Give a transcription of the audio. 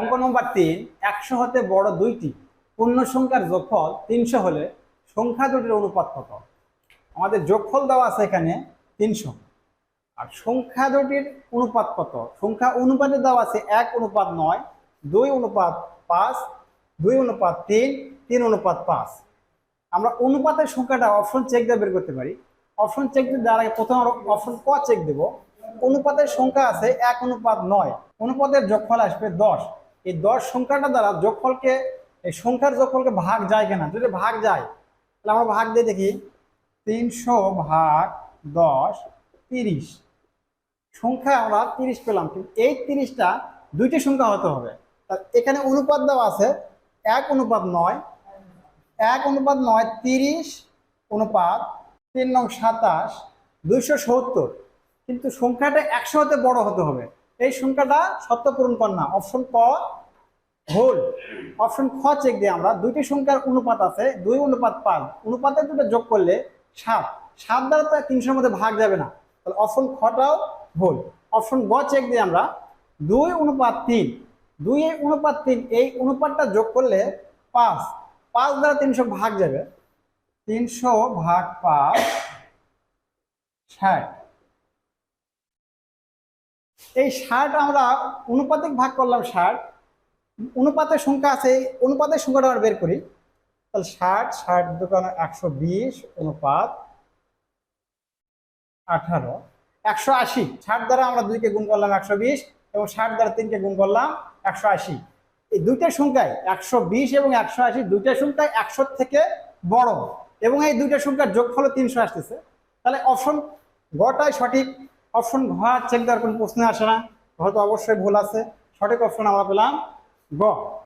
অঙ্ক নম্বর তিন, একশো হতে বড় দুইটি। পূর্ণ সংখ্যার যোগফল তিনশো হলে সংখ্যা দুটির অনুপাত কত? আমাদের যোগফল দেওয়া আছে এখানে তিনশো। আর সংখ্যা দুটির অনুপাত কত? সংখ্যা অনুপাতে দেওয়া আছে এক অনুপাত নয়, দুই অনুপাত পাঁচ, দুই অনুপাত তিন তিন অনুপাত পাঁচ। আমরা অনুপাতের সংখ্যাটা অপশন চেক দিয়ে বের করতে পারি। অপশন চেক দিয়ে দেওয়ার আগে প্রথম অপশন ক চেক দেব। অনুপাতের সংখ্যা আছে এক অনুপাত নয়, অনুপাতের যোগফল আসবে দশ। এই দশ সংখ্যাটা দ্বারা যোগফলকে, এই সংখ্যার যোগফলকে ভাগ যায় কিনা? যদি ভাগ যায়, তাহলে আমরা ভাগ দিয়ে দেখি। তিনশো ভাগ দশ, তিরিশ। সংখ্যা আমরা তিরিশ পেলাম কিন্তু এই তিরিশটা দুইটি সংখ্যা হতে হবে। এখানে অনুপাত দেওয়া আছে, এক অনুপাত নয়, এক অনুপাত নয়, তিরিশ অনুপাত তিন নং সাতাশ, দুইশো সত্তর। কিন্তু সংখ্যাটা একশো হতে বড় হতে হবে। এই সংখ্যাটা সত্য পূরণ কর না। অপশন ক ভুল অপশন খ চেক দিয়ে আমরা। দুইটি সংখ্যার অনুপাত আছে, দুই অনুপাত পাঁচ। অনুপাতের দুটো যোগ করলে সাত। সাত দ্বারা তো তিনশোর মধ্যে ভাগ যাবে না। তাহলে অপশন খটাও ভুল অপশন গ চেক দিয়ে আমরা। দুই অনুপাত তিন। দুই অনুপাত তিন, এই অনুপাতটা যোগ করলে পাঁচ। পাঁচ দ্বারা তিনশো ভাগ যাবে। তিনশো ভাগ পাঁচ, ষাট। এই ষাট আমরা অনুপাতিক ভাগ করলাম ষাট অনুপাতের সংখ্যা আছে, অনুপাতের সংখ্যাটা আমরা বের করি। তাহলে ষাট ষাট দোকানে একশো বিশ, অনুপাত আঠারো। একশো আশি, ষাট দ্বারা আমরা দুইকে গুণ করলাম একশো বিশ এবং ষাট দ্বারা তিনকে গুণ করলাম একশো আশি। এই দুইটা সংখ্যায় একশো বিশ এবং একশো আশি, দুইটা সংখ্যায় একশোর থেকে বড় এবং এই দুইটা সংখ্যার যোগফল তিনশো আসতেছে। তাহলে অপশন গটাই সঠিক অপশন ঘ চেক দেওয়ার কোনো প্রশ্নে আসে না। হয়তো অবশ্যই ভুল আছে। সঠিক অপশন আমরা পেলাম গ।